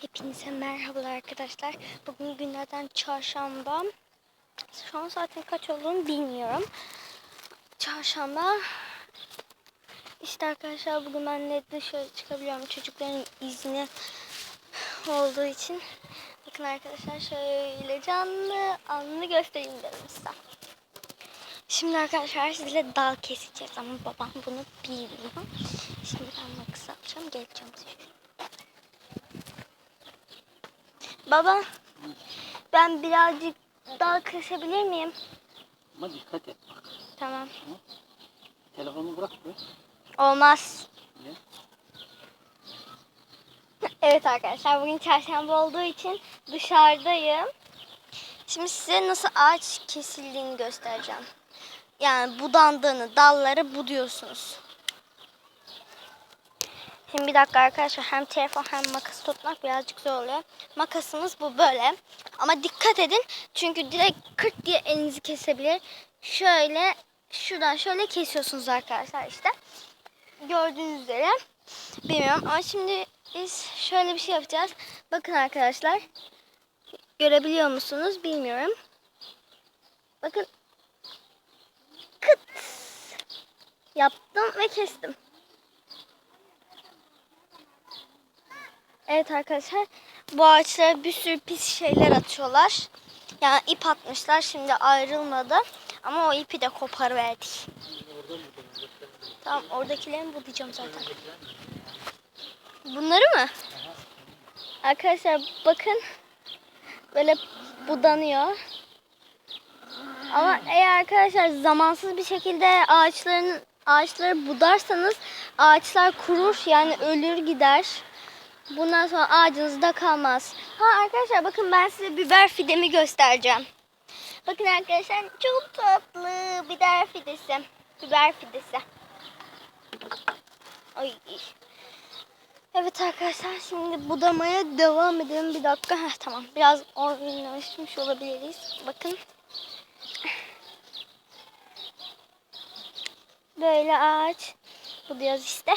Hepinize merhabalar arkadaşlar. Bugün günlerden çarşamba. Şu an saatin kaç olduğunu bilmiyorum. Çarşamba. İşte arkadaşlar bugün ben de dışarı çıkabiliyorum. Çocukların izni olduğu için. Bakın arkadaşlar şöyle canlı anlı göstereyim dedim size. Şimdi arkadaşlar sizle dal keseceğiz ama babam bunu bilmiyor. Şimdi ben makas alacağım geleceğim size. Baba ben birazcık dal kesebilir miyim? Ama dikkat et bak. Tamam. Telefonu bırak be. Olmaz. Niye? Evet arkadaşlar bugün çarşamba olduğu için dışarıdayım. Şimdi size nasıl ağaç kesildiğini göstereceğim. Yani budandığını, dalları buduyorsunuz. Şimdi bir dakika arkadaşlar hem telefon hem makas tutmak birazcık zor oluyor. Makasımız bu böyle. Ama dikkat edin çünkü direkt kırt diye elinizi kesebilir. Şöyle şuradan şöyle kesiyorsunuz arkadaşlar işte. Gördüğünüz üzere. Bilmiyorum ama şimdi biz şöyle bir şey yapacağız. Bakın arkadaşlar. Görebiliyor musunuz bilmiyorum. Bakın. Kıt. Yaptım ve kestim. Evet arkadaşlar. Bu ağaçlara bir sürü pis şeyler atıyorlar. Yani ip atmışlar. Şimdi ayrılmadı. Ama o ipi de koparıverdik. Tamam oradakileri mi budayacağım zaten. Bunları mı? Arkadaşlar bakın. Böyle budanıyor. Ama eğer arkadaşlar zamansız bir şekilde ağaçların ağaçları budarsanız ağaçlar kurur yani ölür gider. Bundan sonra ağacınızda kalmaz. Ha arkadaşlar bakın ben size biber fidemi göstereceğim. Bakın arkadaşlar çok tatlı biber fidesi. Biber fidesi. Ay. Evet arkadaşlar şimdi budamaya devam edelim. Bir dakika. Heh, tamam. Biraz oynaşmış olabiliriz. Bakın. Böyle ağaç. Buduyoruz işte.